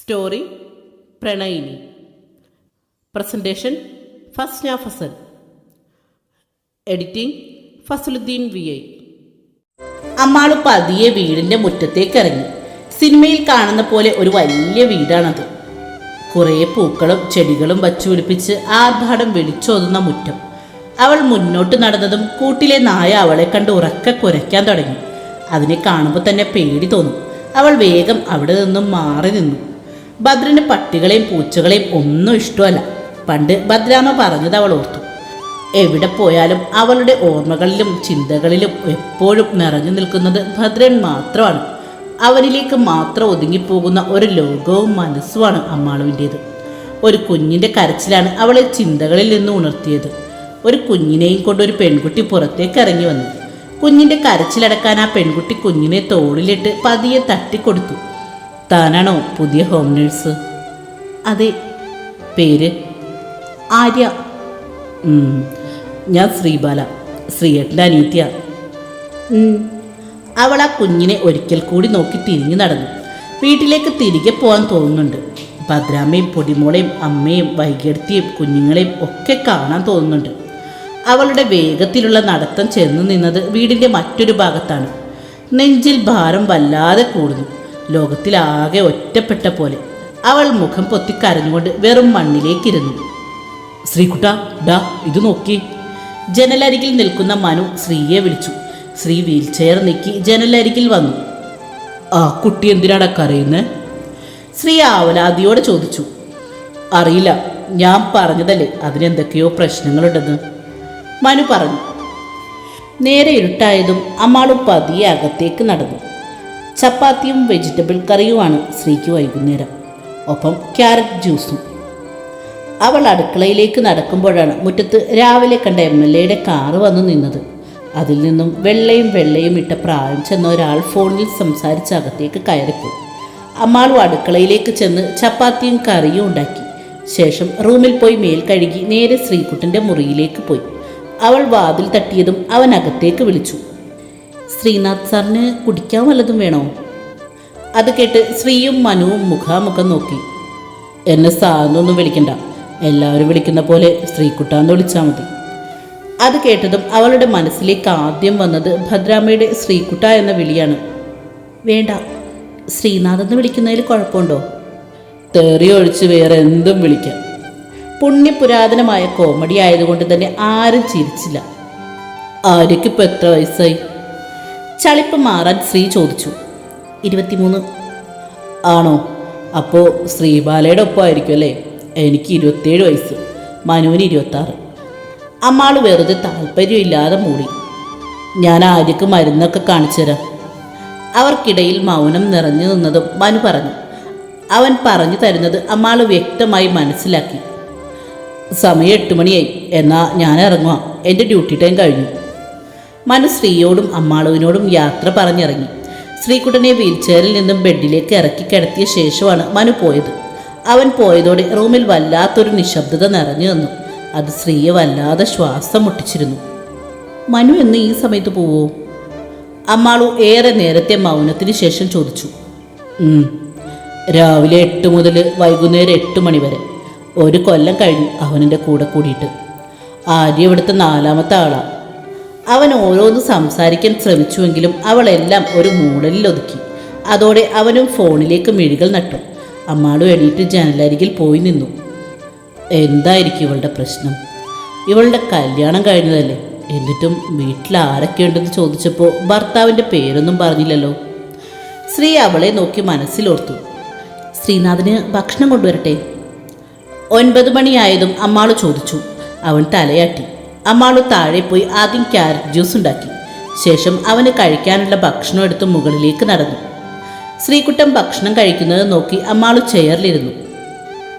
Story പ്രണയിനി. Presentation Fasna Fazal editing Fazaluddin V I. Ammal പതിയെ വീടിന്റെ മുറ്റത്തേക്ക് ഇറങ്ങി സിനിമയിൽ കാണുന്ന പോലെ ഒരു വലിയ വീടാണത്. കുറേ പൂക്കളും ചെടികളും വച്ചു പിടിപ്പിച്ച് ആർഭാടം വിളിച്ചോതുന്ന മുറ്റം. അവൾ മുന്നോട്ട് നടന്നതും കൂട്ടിലെ നായ അവളെ കണ്ട് ഉറക്ക കുരയ്ക്കാൻ തുടങ്ങി. അതിനെ കാണുമ്പോൾ തന്നെ പേടി തോന്നും. അവൾ വേഗം അവിടെ നിന്നും മാറി നിന്നു. ഭദ്രന് പട്ടികളെയും പൂച്ചകളെയും ഒന്നും ഇഷ്ടമല്ല. പണ്ട് ഭദ്രാമ പറഞ്ഞത് അവൾ ഓർത്തു. എവിടെ പോയാലും അവളുടെ ഓർമ്മകളിലും ചിന്തകളിലും എപ്പോഴും നിറഞ്ഞു നിൽക്കുന്നത് ഭദ്രൻ മാത്രമാണ്. അവനിലേക്ക് മാത്രം ഒതുങ്ങിപ്പോകുന്ന ഒരു ലോകവും മനസ്സുമാണ് അമ്മാളുവിന്റേത്. ഒരു കുഞ്ഞിന്റെ കരച്ചിലാണ് അവളെ ചിന്തകളിൽ നിന്ന് ഉണർത്തിയത്. ഒരു കുഞ്ഞിനെയും കൊണ്ട് ഒരു പെൺകുട്ടി പുറത്തേക്ക് ഇറങ്ങി വന്നു. കുഞ്ഞിന്റെ കരച്ചിലടക്കാൻ ആ പെൺകുട്ടി കുഞ്ഞിനെ തോളിലിട്ട് പതിയെ തട്ടിക്കൊടുത്തു. താനാണോ പുതിയ ഹോം നേഴ്സ് അതെ. പേര്? ആര്യ. ഞാൻ ശ്രീബാല. ശ്രീയേട്ടന്റെ അനീത്യ അവൾ ആ കുഞ്ഞിനെ ഒരിക്കൽ കൂടി നോക്കി തിരിഞ്ഞു നടന്നു. വീട്ടിലേക്ക് തിരികെ പോകാൻ തോന്നുന്നുണ്ട്. ഭദ്രാമ്മയും പൊടിമോളെയും അമ്മയും വൈകിയെടുത്തിയും കുഞ്ഞുങ്ങളെയും ഒക്കെ കാണാൻ തോന്നുന്നുണ്ട്. അവളുടെ വേഗത്തിലുള്ള നടത്തം ചെന്നു നിന്നത് വീടിന്റെ മറ്റൊരു ഭാഗത്താണ്. നെഞ്ചിൽ ഭാരം വല്ലാതെ കൂടുന്നു. ലോകത്തിലാകെ ഒറ്റപ്പെട്ട പോലെ അവൾ മുഖം പൊത്തി കരഞ്ഞുകൊണ്ട് വെറും മണ്ണിലേക്കിരുന്നു. ശ്രീകുട്ട ഡാ ഇത് നോക്കി. ജനലരികിൽ നിൽക്കുന്ന മനു ശ്രീയെ വിളിച്ചു. ശ്രീ വീൽ ചെയർ നീക്കി ജനലരികിൽ വന്നു. ആ കുട്ടി എന്തിനാടാ കരയുന്നത് ശ്രീ ആവലാദിയോട് ചോദിച്ചു. അറിയില്ല ഞാൻ പറഞ്ഞതല്ലേ അതിനെന്തൊക്കെയോ പ്രശ്നങ്ങളുണ്ടെന്ന്. മനു പറഞ്ഞു. നേരെ ഇരുട്ടായതും അമ്മാളും പതിയെ അകത്തേക്ക് നടന്നു. ചപ്പാത്തിയും വെജിറ്റബിൾ കറിയുമാണ് ശ്രീക്ക് വൈകുന്നേരം. ഒപ്പം ക്യാരറ്റ് ജ്യൂസും. അവൾ അടുക്കളയിലേക്ക് നടക്കുമ്പോഴാണ് മുറ്റത്ത് രാവിലെ കണ്ട എം എൽ എയുടെ കാറ് വന്നു നിന്നത്. അതിൽ നിന്നും വെള്ളയും വെള്ളയും ഇട്ട പ്രായം ചെന്ന ഒരാൾ ഫോണിൽ സംസാരിച്ച് അകത്തേക്ക് കയറിപ്പോയി. അമ്മാളും അടുക്കളയിലേക്ക് ചെന്ന് ചപ്പാത്തിയും കറിയും ഉണ്ടാക്കി. ശേഷം റൂമിൽ പോയി മേൽ കഴുകി നേരെ ശ്രീകുട്ടന്റെ മുറിയിലേക്ക് പോയി. അവൾ വാതിൽ തട്ടിയതും അവൻ അകത്തേക്ക് വിളിച്ചു. ശ്രീനാഥ് സാറിന് കുടിക്കാൻ വല്ലതും വേണോ? അത് കേട്ട് ശ്രീയും മനുവും മുഖാമുഖം നോക്കി. എന്നെ സാറിനൊന്നും വിളിക്കണ്ട. എല്ലാവരും വിളിക്കുന്ന പോലെ ശ്രീകുട്ടാന്ന് വിളിച്ചാൽ മതി. അത് കേട്ടതും അവളുടെ മനസ്സിലേക്ക് ആദ്യം വന്നത് ഭദ്രാമ്മയുടെ ശ്രീകുട്ട എന്ന വിളിയാണ്. വേണ്ട ശ്രീനാഥ് എന്ന് വിളിക്കുന്നതിൽ കുഴപ്പമുണ്ടോ? തെറി ഒഴിച്ച് വേറെ എന്തും വിളിക്കാം. പുണ്യപുരാതനമായ കോമഡി ആയതുകൊണ്ട് തന്നെ ആരും ചിരിച്ചില്ല. ആര്യക്കിപ്പോൾ എത്ര വയസ്സായി? ചളിപ്പ് മാറാൻ ശ്രീ ചോദിച്ചു. ഇരുപത്തിമൂന്ന്. ആണോ? അപ്പോൾ ശ്രീബാലയുടെ ഒപ്പമായിരിക്കും അല്ലേ? എനിക്ക് ഇരുപത്തേഴ് വയസ്സ്. മനുവിന് ഇരുപത്താറ്. അമ്മാൾ വെറുതെ താല്പര്യമില്ലാതെ മൂടി. ഞാൻ ആര്യക്ക് മരുന്നൊക്കെ കാണിച്ചു തരാം. അവർക്കിടയിൽ മൗനം നിറഞ്ഞു നിന്നതും മനു പറഞ്ഞു. അവൻ പറഞ്ഞു തരുന്നത് അമ്മാൾ വ്യക്തമായി മനസ്സിലാക്കി. സമയം എട്ട് മണിയായി. എന്നാൽ ഞാൻ ഇറങ്ങുക എന്റെ ഡ്യൂട്ടി ടൈം കഴിഞ്ഞു. മനു ശ്രീയോടും അമ്മാളുവിനോടും യാത്ര പറഞ്ഞിറങ്ങി. ശ്രീകുട്ടനെ വീൽചെയറിൽ നിന്നും ബെഡിലേക്ക് ഇറക്കി കിടത്തിയ ശേഷമാണ് മനു പോയത്. അവൻ പോയതോടെ റൂമിൽ വല്ലാത്തൊരു നിശബ്ദത നിറഞ്ഞു നിന്നു. അത് ശ്രീയെ വല്ലാതെ ശ്വാസം മുട്ടിച്ചിരുന്നു. മനു എന്ന് ഈ സമയത്ത് പോവോ? അമ്മാളു ഏറെ നേരത്തെ മൗനത്തിന് ശേഷം ചോദിച്ചു. രാവിലെ എട്ട് മുതൽ വൈകുന്നേരം എട്ട് മണി വരെ. ഒരു കൊല്ലം കഴിഞ്ഞു അവനെന്റെ കൂടെ കൂടിയിട്ട്. ആര്യ ഇവിടുത്തെ നാലാമത്തെ ആളാണ് അവൻ ഓരോന്ന് സംസാരിക്കാൻ ശ്രമിച്ചുവെങ്കിലും അവളെല്ലാം ഒരു മൂടലിൽ ഒതുക്കി. അതോടെ അവനും ഫോണിലേക്ക് മിഴികൾ നട്ടു. അമ്മാളും എണീറ്റ് ജനലരികിൽ പോയി നിന്നു. എന്തായിരിക്കും ഇവളുടെ പ്രശ്നം? ഇവളുടെ കല്യാണം കഴിഞ്ഞതല്ലേ? എന്നിട്ടും വീട്ടിൽ ആരൊക്കെയുണ്ടെന്ന് ചോദിച്ചപ്പോൾ ഭർത്താവിന്റെ പേരൊന്നും പറഞ്ഞില്ലല്ലോ. ശ്രീ അവളെ നോക്കി മനസ്സിലോർത്തു. ശ്രീനാഥിന് ഭക്ഷണം കൊണ്ടുവരട്ടെ? ഒൻപത് മണിയായതും അമ്മാൾ ചോദിച്ചു. അവൻ തലയാട്ടി. അമ്മാളു താഴെ പോയി ആദ്യം ക്യാരറ്റ് ജ്യൂസ് ഉണ്ടാക്കി. ശേഷം അവന് കഴിക്കാനുള്ള ഭക്ഷണം എടുത്ത് മുകളിലേക്ക് നടന്നു. ശ്രീകുട്ടൻ ഭക്ഷണം കഴിക്കുന്നത് നോക്കി അമ്മാളു ചെയറിലിരുന്നു.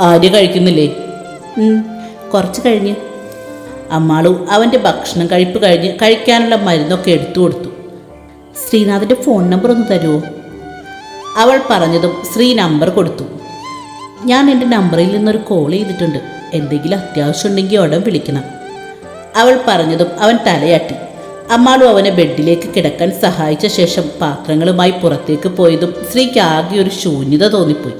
ആര്യ കഴിക്കുന്നില്ലേ? "ഉം, കുറച്ച് കഴിഞ്ഞ്. അമ്മാളു അവന്റെ ഭക്ഷണം കഴിപ്പ് കഴിഞ്ഞ് കഴിക്കാനുള്ള മരുന്നൊക്കെ എടുത്തു കൊടുത്തു. ശ്രീനാഥിന്റെ ഫോൺ നമ്പർ ഒന്ന് തരുമോ അവൾ പറഞ്ഞതും ശ്രീ നമ്പർ കൊടുത്തു. ഞാൻ എന്റെ നമ്പറിൽ നിന്നൊരു കോൾ ചെയ്തിട്ടുണ്ട്. എന്തെങ്കിലും അത്യാവശ്യം ഉണ്ടെങ്കിൽ ഉടൻ വിളിക്കണം. അവൾ പറഞ്ഞതും അവൻ തലയാട്ടി. അമ്മാളും അവനെ ബെഡിലേക്ക് കിടക്കാൻ സഹായിച്ച ശേഷം പാത്രങ്ങളുമായി പുറത്തേക്ക് പോയതും സ്ത്രീക്ക് ആകെ ഒരു ശൂന്യത തോന്നിപ്പോയി.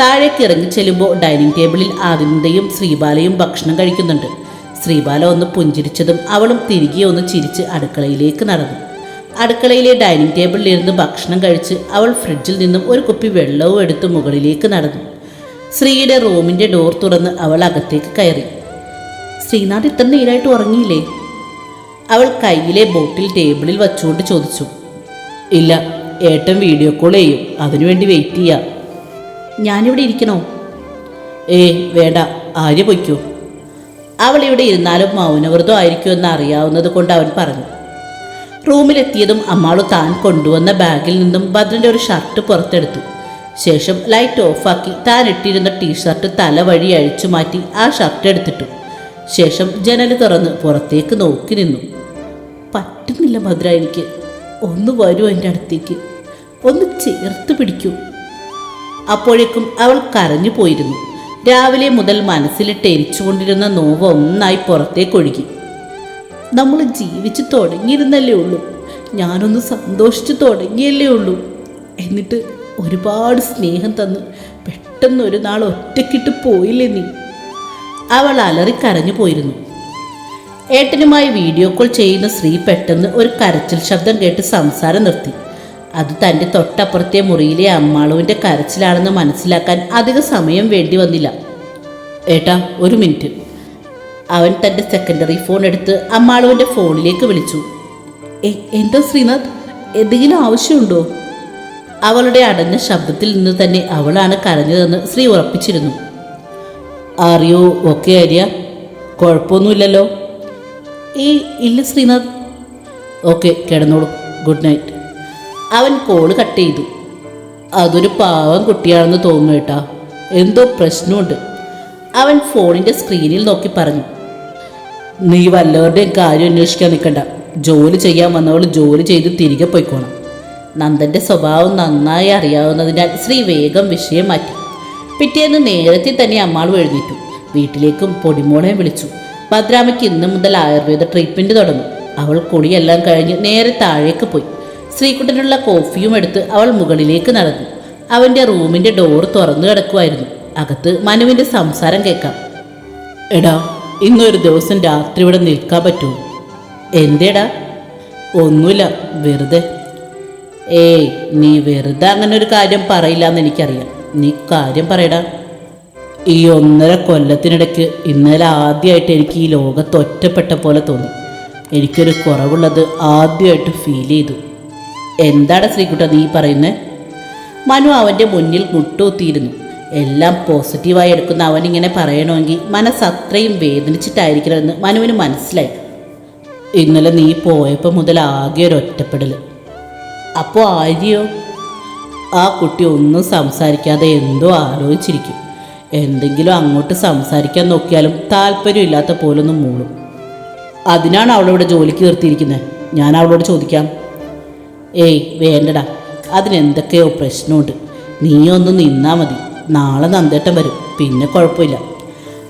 താഴേക്ക് ഇറങ്ങി ചെല്ലുമ്പോൾ ഡൈനിങ് ടേബിളിൽ ആദിന്ദയും ശ്രീബാലയും ഭക്ഷണം കഴിക്കുന്നുണ്ട്. ശ്രീബാല ഒന്ന് പുഞ്ചിരിച്ചതും അവളും തിരികെ ഒന്ന് ചിരിച്ച് അടുക്കളയിലേക്ക് നടന്നു. അടുക്കളയിലെ ഡൈനിങ് ടേബിളിലിരുന്ന് ഭക്ഷണം കഴിച്ച് അവൾ ഫ്രിഡ്ജിൽ നിന്നും ഒരു കുപ്പി വെള്ളവും എടുത്ത് മുകളിലേക്ക് നടന്നു. ശ്രീയുടെ റൂമിന്റെ ഡോർ തുറന്ന് അവൾ അകത്തേക്ക് കയറി. ശ്രീനാഥ് ഇത്ര നേരായിട്ട് ഉറങ്ങിയില്ലേ? അവൾ കയ്യിലെ ബോട്ടിൽ ടേബിളിൽ വച്ചുകൊണ്ട് ചോദിച്ചു. ഇല്ല ഏട്ടൻ വീഡിയോ കോൾ ചെയ്യും. അതിനുവേണ്ടി വെയിറ്റ് ചെയ്യാം. ഞാനിവിടെ ഇരിക്കണോ? ഏ വേണ്ട. ആര്യ പൊയ്ക്കോ. അവൾ ഇവിടെ ഇരുന്നാലും മൗനവ്രതം ആയിരിക്കുമെന്ന് അറിയാവുന്നത് കൊണ്ട് അവൻ പറഞ്ഞു. റൂമിലെത്തിയതും അമ്മാൾ താൻ കൊണ്ടുവന്ന ബാഗിൽ നിന്നും ഭദ്രന്റെ ഒരു ഷർട്ട് പുറത്തെടുത്തു. ശേഷം ലൈറ്റ് ഓഫാക്കി താൻ ഇട്ടിരുന്ന ടീഷർട്ട് തല വഴി അഴിച്ചു മാറ്റി ആ ഷർട്ട് എടുത്തിട്ടു. ശേഷം ജനൽ തുറന്ന് പുറത്തേക്ക് നോക്കി നിന്നു. പറ്റുന്നില്ല ഭദ്ര എനിക്ക്. ഒന്ന് വരൂ എന്റെ അടുത്തേക്ക്. ഒന്ന് ചേർത്ത് പിടിക്കൂ. അപ്പോഴേക്കും അവൾ കരഞ്ഞു പോയിരുന്നു. രാവിലെ മുതൽ മനസ്സിലിട്ട് എരിച്ചുകൊണ്ടിരുന്ന നോവ് ഒന്നായി പുറത്തേക്കൊഴുകി നമ്മൾ ജീവിച്ചു തുടങ്ങിയിരുന്നല്ലേ ഉള്ളൂ. ഞാനൊന്ന് സന്തോഷിച്ചു തുടങ്ങിയല്ലേ ഉള്ളൂ. എന്നിട്ട് ഒരുപാട് സ്നേഹം തന്ന് പെട്ടെന്ന് ഒരു നാൾ ഒറ്റക്കിട്ട് പോയില്ലേ നീ? അവൾ അലറിക്കരഞ്ഞു പോയിരുന്നു. ഏട്ടനുമായി വീഡിയോ കോൾ ചെയ്യുന്ന സ്ത്രീ പെട്ടെന്ന് ഒരു കരച്ചിൽ ശബ്ദം കേട്ട് സംസാരം നിർത്തി. അത് തന്റെ തൊട്ടപ്പുറത്തെ മുറിയിലെ അമ്മാളുവിന്റെ കരച്ചിലാണെന്ന് മനസ്സിലാക്കാൻ അധിക സമയം വേണ്ടി വന്നില്ല. ഏട്ടാ ഒരു മിനിറ്റ്. അവൻ തന്റെ സെക്കൻഡറി ഫോൺ എടുത്ത് അമ്മാളുവിന്റെ ഫോണിലേക്ക് വിളിച്ചു. "എ- എന്താ ശ്രീനാഥ്? എന്തെങ്കിലും ആവശ്യമുണ്ടോ? അവളുടെ അടഞ്ഞ ശബ്ദത്തിൽ നിന്ന് തന്നെ അവളാണ് കരഞ്ഞതെന്ന് ശ്രീ ഉറപ്പിച്ചിരുന്നു. അറിയോ? ഓക്കെ ആര്യ കുഴപ്പമൊന്നുമില്ലല്ലോ. ഈ ഇല്ല ശ്രീനാഥ്. ഓക്കെ കിടന്നോളൂ. Good night. അവൻ കോൾ കട്ട് ചെയ്തു. അതൊരു പാവം കുട്ടിയാണെന്ന് തോന്നുന്നു കേട്ടാ. എന്തോ പ്രശ്നമുണ്ട്. അവൻ ഫോണിന്റെ സ്ക്രീനിൽ നോക്കി പറഞ്ഞു. നീ വല്ലവരുടെയും കാര്യം അന്വേഷിക്കാൻ നിൽക്കണ്ട. ജോലി ചെയ്യാൻ വന്നവൾ ജോലി ചെയ്ത് തിരികെ പോയിക്കോണം. നന്ദന്റെ സ്വഭാവം നന്നായി അറിയാവുന്നതിനാൽ ശ്രീ വേഗം വിഷയം മാറ്റി. പിറ്റേന്ന് നേരത്തെ തന്നെ അമ്മാൾ എഴുന്നേറ്റു. വീട്ടിലേക്കും പൊടിമോളെ വിളിച്ചു. ഭദ്രാമയ്ക്ക് ഇന്ന് മുതൽ ആയുർവേദ ട്രീറ്റ്മെന്റ് തുടങ്ങും. അവൾ കുളിയെല്ലാം കഴിഞ്ഞ് നേരെ താഴേക്ക് പോയി. ശ്രീകുട്ടനുള്ള കോഫിയും എടുത്ത് അവൾ മുകളിലേക്ക് നടന്നു. അവന്റെ റൂമിന്റെ ഡോർ തുറന്നു കിടക്കുമായിരുന്നു അകത്ത് മനുവിന്റെ സംസാരം കേൾക്കാം. എടാ ഇന്നൊരു ദിവസം രാത്രി ഇവിടെ നിൽക്കാൻ പറ്റുമോ? എന്തേടാ? ഒന്നുമില്ല വെറുതെ. ഏയ് നീ വെറുതെ അങ്ങനെ ഒരു കാര്യം പറയില്ല എന്ന് എനിക്കറിയാം. നീ കാര്യം പറയടാ. ഈ ഒന്നര കൊല്ലത്തിനിടയ്ക്ക് ഇന്നലെ ആദ്യമായിട്ട് എനിക്ക് ഈ ലോകത്ത് ഒറ്റപ്പെട്ട പോലെ തോന്നി. എനിക്കൊരു കുറവുള്ളത് ആദ്യമായിട്ട് ഫീൽ ചെയ്തു. എന്താണ് ശ്രീകുട്ട നീ പറയുന്നത് മനു അവന്റെ മുന്നിൽ മുട്ടുകുത്തിയിരുന്നു. എല്ലാം പോസിറ്റീവായി എടുക്കുന്ന ഇങ്ങനെ പറയണമെങ്കിൽ മനസ്സ് അത്രയും വേദനിച്ചിട്ടായിരിക്കണമെന്ന് മനുവിന് മനസ്സിലായി. ഇന്നലെ നീ പോയപ്പോൾ മുതൽ ആകെ ഒരു ഒറ്റപ്പെടൽ അപ്പോൾ ആര്യോ ആ കുട്ടി ഒന്നും സംസാരിക്കാതെ എന്തോ ആലോചിച്ചിരിക്കും. എന്തെങ്കിലും അങ്ങോട്ട് സംസാരിക്കാൻ നോക്കിയാലും താല്പര്യമില്ലാത്ത പോലൊന്നും മൂളും. അതിനാണ് അവളിവിടെ ജോലിക്ക് നിർത്തിയിരിക്കുന്നത് ഞാൻ അവളോട് ചോദിക്കാം. ഏയ് വേണ്ടടാ. അതിനെന്തൊക്കെയോ പ്രശ്നമുണ്ട്. നീ ഒന്ന് നിന്നാ മതി. നാളെ നന്ദേട്ടം വരും. പിന്നെ കുഴപ്പമില്ല.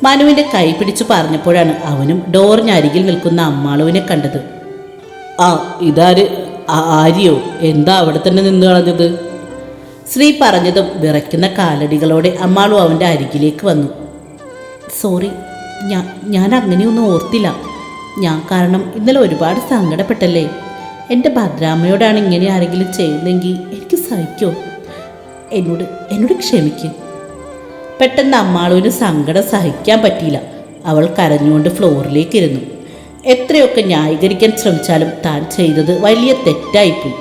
മനുവിന്റെ കൈ പിടിച്ചു പറഞ്ഞപ്പോഴാണ് അവനും ഡോറിനരികിൽ നിൽക്കുന്ന അമ്മാളുവിനെ കണ്ടത്. ആ ഇതാര്? ആര്യോ എന്താ അവിടെ തന്നെ നിന്ന് കളഞ്ഞത്? ശ്രീ പറഞ്ഞതും വിറയ്ക്കുന്ന കാലടികളോടെ അമ്മാളും അവന്റെ അരികിലേക്ക് വന്നു. സോറി ഞാൻ ഞാൻ അങ്ങനെയൊന്നും ഓർത്തില്ല. ഞാൻ കാരണം ഇന്നലെ ഒരുപാട് സങ്കടപ്പെട്ടല്ലേ? എന്റെ ഭദ്രാമ്മയോടാണ് ഇങ്ങനെ ആരെങ്കിലും ചെയ്യുന്നെങ്കിൽ എനിക്ക് സഹിക്കോ? എന്നോട് എന്നോട് ക്ഷമിക്ക്. പെട്ടെന്ന് അമ്മാളുവിന് സങ്കടം സഹിക്കാൻ പറ്റിയില്ല. അവൾ കരഞ്ഞുകൊണ്ട് ഫ്ലോറിലേക്ക് ഇരുന്നു എത്രയൊക്കെ ന്യായീകരിക്കാൻ ശ്രമിച്ചാലും താൻ ചെയ്തത് വലിയ തെറ്റായിപ്പോയി.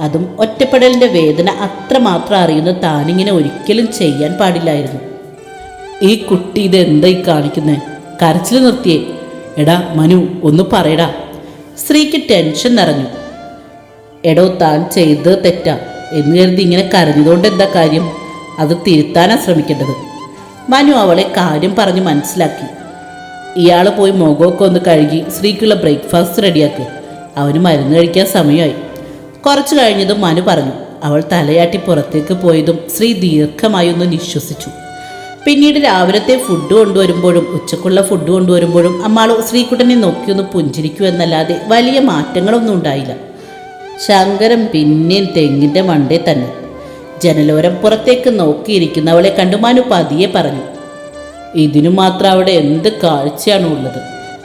അതും ഒറ്റപ്പെടലിന്റെ വേദന അത്രമാത്രം അറിയുന്ന താനിങ്ങനെ ഒരിക്കലും ചെയ്യാൻ പാടില്ലായിരുന്നു. ഈ കുട്ടി ഇത് എന്തായി കാണിക്കുന്നേ? കരച്ചിൽ നിർത്തിയേ. എടാ മനു ഒന്ന് പറയടാ. സ്ത്രീക്ക് ടെൻഷൻ നിറഞ്ഞു. എടോ താൻ ചെയ്ത് തെറ്റാ എന്ന് കരുതി ഇങ്ങനെ കരഞ്ഞതുകൊണ്ട് എന്താ കാര്യം? അത് തിരുത്താനാ ശ്രമിക്കേണ്ടത്. മനു അവളെ കാര്യം പറഞ്ഞ് മനസ്സിലാക്കി. ഇയാൾ പോയി മുഖമൊക്കെ ഒന്ന് കഴുകി സ്ത്രീക്കുള്ള ബ്രേക്ക്ഫാസ്റ്റ് റെഡിയാക്കി. അവന് മരുന്ന് കഴിക്കാൻ സമയമായി. കുറച്ച് കഴിഞ്ഞതും മനു പറഞ്ഞു അവൾ തലയാട്ടി പുറത്തേക്ക് പോയതും ശ്രീ ദീർഘമായി ഒന്ന് നിശ്വസിച്ചു. പിന്നീട് രാവിലത്തെ ഫുഡ് കൊണ്ടുവരുമ്പോഴും ഉച്ചക്കുള്ള ഫുഡ് കൊണ്ടുവരുമ്പോഴും അമ്മാൾ ശ്രീകുട്ടനെ നോക്കിയൊന്ന് പുഞ്ചിരിക്കൂ എന്നല്ലാതെ വലിയ മാറ്റങ്ങളൊന്നും ഉണ്ടായില്ല. ശങ്കരം പിന്നെയും തെങ്ങിന്റെ മണ്ടേ തന്നെ. ജനലോരം പുറത്തേക്ക് നോക്കിയിരിക്കുന്നവളെ കണ്ടു മനു പതിയെ പറഞ്ഞു ഇതിനു മാത്രം അവിടെ എന്ത് കാഴ്ചയാണ് ഉള്ളത്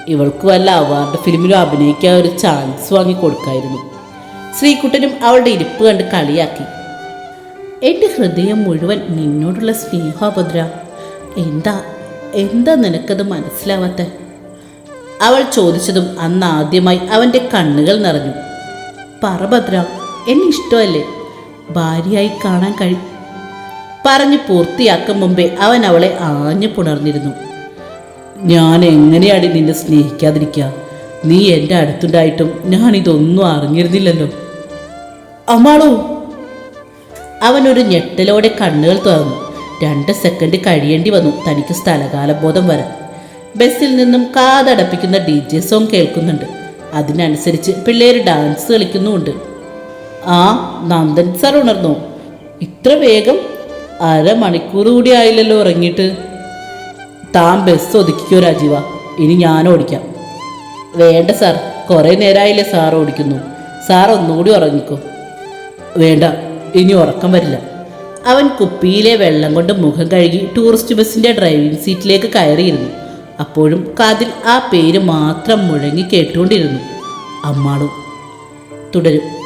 ഇവൾക്ക് വല്ല അവാർഡ് ഫിലിമിലും അഭിനയിക്കാൻ ഒരു ചാൻസ് വാങ്ങി കൊടുക്കായിരുന്നു. ശ്രീകുട്ടനും അവളുടെ ഇരിപ്പ് കണ്ട് കളിയാക്കി. എന്റെ ഹൃദയം മുഴുവൻ നിന്നോടുള്ള സ്നേഹഭദ്ര എന്താ എന്താ നിനക്കത് മനസ്സിലാവാത്ത? അവൾ ചോദിച്ചതും അന്ന് ആദ്യമായി അവന്റെ കണ്ണുകൾ നിറഞ്ഞു. പറ ഭദ്ര എന്നെ ഇഷ്ടമല്ലേ? ഭാര്യയായി കാണാൻ കഴി പറഞ്ഞു പൂർത്തിയാക്കും മുമ്പേ അവൻ അവളെ ആഞ്ഞു പുണർന്നിരുന്നു. ഞാൻ എങ്ങനെയാണ് നിന്നെ സ്നേഹിക്കാതിരിക്കുക നീ എന്റെ അടുത്തുണ്ടായിട്ടും ഞാൻ ഇതൊന്നും അറിഞ്ഞിരുന്നില്ലല്ലോ. അമ്മാളോ? ഒരു ഞെട്ടലോടെ കണ്ണുകൾ തുറന്നു. രണ്ട് സെക്കൻഡ് കഴിയേണ്ടി വന്നു തനിക്ക് സ്ഥലകാലബോധം വരാൻ. ബസ്സിൽ നിന്നും കാതടപ്പിക്കുന്ന ഡി ജെ സോങ് കേൾക്കുന്നുണ്ട്. അതിനനുസരിച്ച് പിള്ളേർ ഡാൻസ് കളിക്കുന്നുമുണ്ട്. ആ നന്ദൻ സാർ ഉണർന്നു? ഇത്ര വേഗം? അരമണിക്കൂർ കൂടി ആയില്ലല്ലോ ഉറങ്ങിയിട്ട്. താൻ ബസ് ഒതുക്കിക്കോ രാജീവ. ഇനി ഞാൻ ഓടിക്കാം. വേണ്ട സാർ കുറേ നേരമായില്ലേ സാർ ഓടിക്കുന്നു. സാർ ഒന്നുകൂടി ഉറങ്ങിക്കോ. വേണ്ട. ഇനി ഉറക്കം വരില്ല. അവൻ കുപ്പിയിലെ വെള്ളം കൊണ്ട് മുഖം കഴുകി ടൂറിസ്റ്റ് ബസ്സിന്റെ ഡ്രൈവിംഗ് സീറ്റിലേക്ക് കയറിയിരുന്നു. അപ്പോഴും കാതിൽ ആ പേര് മാത്രം മുഴങ്ങി കേട്ടുകൊണ്ടിരുന്നു. അമ്മാളും തുടരും.